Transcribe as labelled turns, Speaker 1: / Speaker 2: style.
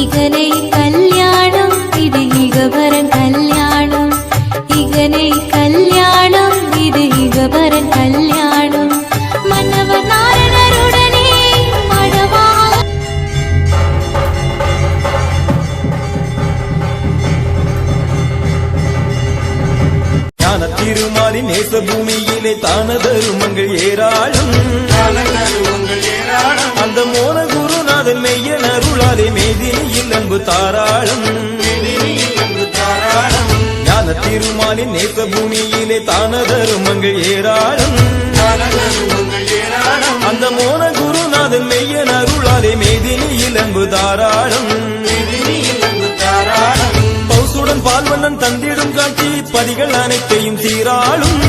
Speaker 1: இகனை கல்யாணம் இது இகபரன் கல்யாணம். இகனை கல்யாணம் இது இகபரன் கல்யாணம். மன்னவர் நாரணருடனே மணவாள
Speaker 2: ஞான திருமாலி நேச பூமியிலே தான தருமங்கள் ஏராளம். மாலை மேதினியில் அன்பு தாராளம். ஞான திருமாலின் நேச பூமியிலே தான தருமங்கள் ஏராளம். அந்த மோன குருநாதன் மெய்யன் அருளாலே மேதினியில் அன்பு தாராளம். பௌசுடன் பால்வண்ணன் தந்திடும் காட்சி பதிகள் அனைத்தையும் சீராளும்.